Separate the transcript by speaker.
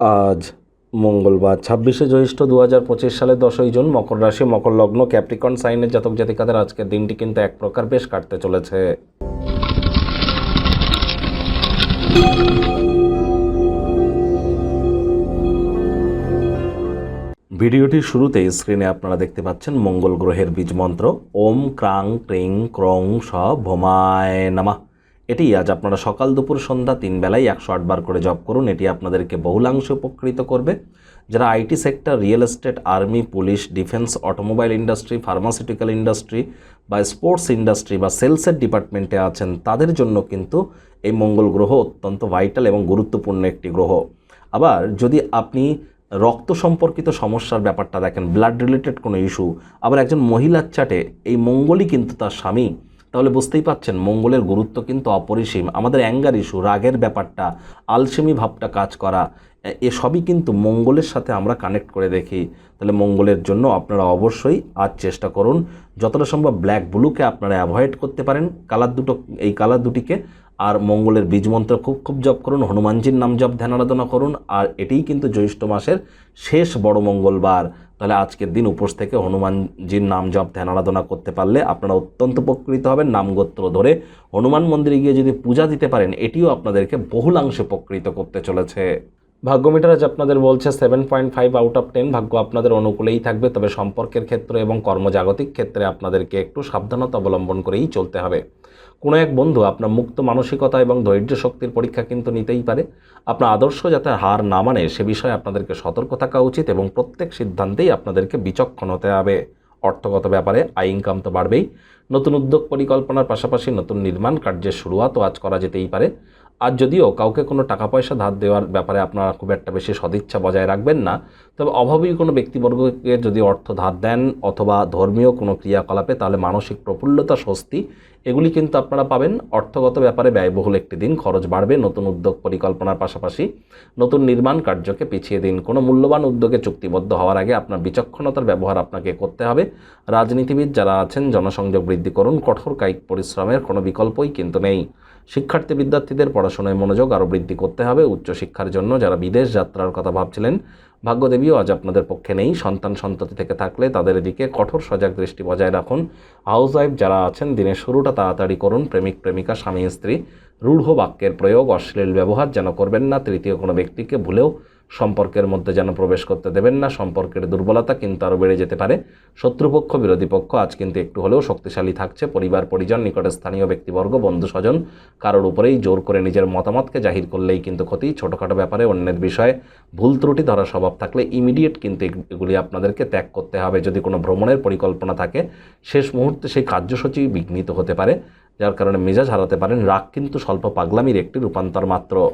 Speaker 1: আজ মঙ্গলবার। ছাব্বিশে জ্যৈষ্ঠ দু হাজার পঁচিশ সালের দশই জুন মকর রাশি, মকর লগ্ন, ক্যাপ্রিকন সাইনের জাতক জাতিকাদের আজকের দিনটি কিন্তু এক প্রকার বেশ কাটতে চলেছে। ভিডিওটির শুরুতেই স্ক্রিনে আপনারা দেখতে পাচ্ছেন মঙ্গল গ্রহের বীজ মন্ত্র। ওম ক্রাং ক্রিং ক্রং স ভোমায় নামা। এটি আজ আপনারা সকাল দুপুর সন্ধ্যা তিন বেলায় একশো আটবার করে জব করুন। এটি আপনাদেরকে বহুলাংশে উপকৃত করবে। যারা IT sector, real estate, army, police, defence, automobile industry, pharmaceutical industry বা স্পোর্টস ইন্ডাস্ট্রি বা সেলসের ডিপার্টমেন্টে আছেন, তাদের জন্য কিন্তু এই মঙ্গল গ্রহ অত্যন্ত ভাইটাল এবং গুরুত্বপূর্ণ একটি গ্রহ। আবার যদি আপনি রক্ত সম্পর্কিত সমস্যার ব্যাপারটা দেখেন, ব্লাড রিলেটেড কোনো ইস্যু, আবার একজন মহিলার চাটে এই মঙ্গলই কিন্তু তার স্বামী তাহলে বুঝতেই পাচ্ছেন, মঙ্গলের গুরুত্ব কিন্তু অপরিসীম। আমাদের অ্যাঙ্গার ইস্যু রাগের ব্যাপারটা আলসেমি ভাবটা কাজ করা এসবই কিন্তু মঙ্গলের সাথে আমরা কানেক্ট করে দেখি। তাহলে মঙ্গলের জন্য আপনারা অবশ্যই আজ চেষ্টা করুন, যতটা সম্ভব ব্ল্যাক ব্লুকে আপনারা অ্যাভয়েড করতে পারেন। কালার দুটো, এই কালার দুটিকে, আর মঙ্গলের বীজ মন্ত্র খুব খুব জপ করুন, হনুমানজির নাম জপ, ধ্যান আরাধনা করুন, আর এটিই কিন্তু জ্যৈষ্ঠ মাসের শেষ বড় মঙ্গলবার। তাহলে আজকের দিন উপোস থেকে হনুমানজির নাম জপ ধ্যান আরাধনা করতে পারলে আপনারা অত্যন্ত উপকৃত হবেন নামগোত্র ধরে। হনুমান মন্দিরে গিয়ে যদি পূজা দিতে পারেন, এটিও আপনাদেরকে বহুলাংশে উপকৃত করতে চলেছে। ভাগ্যমিটার আজ আপনাদের বলছে seven point five out of ten ভাগ্য আপনাদের অনুকূলেই থাকবে, তবে সম্পর্কের ক্ষেত্রে এবং কর্মজাগতিক ক্ষেত্রে আপনাদেরকে একটু সাবধানতা অবলম্বন করেই চলতে হবে। কোনো এক বন্ধু আপনার মুক্ত মানসিকতা এবং ধৈর্য শক্তির পরীক্ষা কিন্তু নিতেই পারে। আপনার আদর্শ যাতে হার না মানে সে বিষয়ে আপনাদেরকে সতর্ক থাকা উচিত এবং প্রত্যেক সিদ্ধান্তেই আপনাদেরকে বিচক্ষণ হতে হবে। অর্থগত ব্যাপারে আয় ইনকাম তো বাড়বেই। নতুন উদ্যোগ পরিকল্পনার পাশাপাশি নতুন নির্মাণ কার্যের শুরুয়াতও আজ করা যেতেই পারে। আর যদিও কাউকে কোনো টাকা পয়সা ধার দেওয়ার ব্যাপারে আপনারা খুব একটা বেশি সদিচ্ছা বজায় রাখবেন না, তবে অভাবী কোনো ব্যক্তিবর্গকে যদি অর্থ ধার দেন অথবা ধর্মীয় কোনো ক্রিয়াকলাপে, তাহলে মানসিক প্রফুল্লতা, স্বস্তি, এগুলি কিন্তু আপনারা পাবেন। অর্থগত ব্যাপারে ব্যয়বহুল একটি দিন, খরচ বাড়বে, নতুন উদ্যোগ পরিকল্পনার পাশাপাশি নতুন নির্মাণ কার্যকে পিছিয়ে দিন। কোনো মূল্যবান উদ্যোগে চুক্তিবদ্ধ হওয়ার আগে আপনার বিচক্ষণতার ব্যবহার আপনাকে করতে হবে। রাজনীতিবিদ যারা আছেন, জনসংযোগ বৃদ্ধি করুন, কঠোর কায়িক পরিশ্রমের কোনো বিকল্পই কিন্তু নেই। শিক্ষার্থী বিদ্যার্থীদের পড়াশোনায় মনোযোগ আরও বৃদ্ধি করতে হবে। উচ্চশিক্ষার জন্য যারা বিদেশ যাত্রার কথা ভাবছিলেন, ভাগ্যদেবীও আজ আপনাদের পক্ষে নেই। সন্তান সন্ততি থেকে থাকলে তাদের দিকে কঠোর সজাগ দৃষ্টি বজায় রাখুন। হাউস ওয়াইফ যারা আছেন, দিনের শুরুটা তাড়াতাড়ি করুন। প্রেমিক, প্রেমিকা, স্বামী, স্ত্রী, রূঢ় বাক্যের প্রয়োগ, অশ্লীল ব্যবহার যেন করবেন না, তৃতীয় কোনো ব্যক্তিকে ভুলেও সম্পর্কের মধ্যে যেন প্রবেশ করতে দেবেন না, সম্পর্কের দুর্বলতা কিন্তু আরও বেড়ে যেতে পারে। শত্রুপক্ষ, বিরোধী পক্ষ আজ কিন্তু একটু হলেও শক্তিশালী থাকছে। পরিবার, পরিজন, নিকটে স্থানীয় ব্যক্তিবর্গ, বন্ধু, স্বজন কারোর উপরেই জোর করে নিজের মতামতকে জাহির করলেই কিন্তু ক্ষতি। ছোটোখাটো ব্যাপারে অন্যের বিষয়ে ভুল ত্রুটি ধরা স্বভাব থাকলে ইমিডিয়েট কিন্তু এগুলি আপনাদেরকে ত্যাগ করতে হবে। যদি কোনো ভ্রমণের পরিকল্পনা থাকে, শেষ মুহূর্তে সেই কার্যসূচি বিঘ্নিত হতে পারে। যার কারণে মেজাজ হারাতে পারেন। রাগ কিন্তু স্বল্প পাগলামির একটি রূপান্তর মাত্র।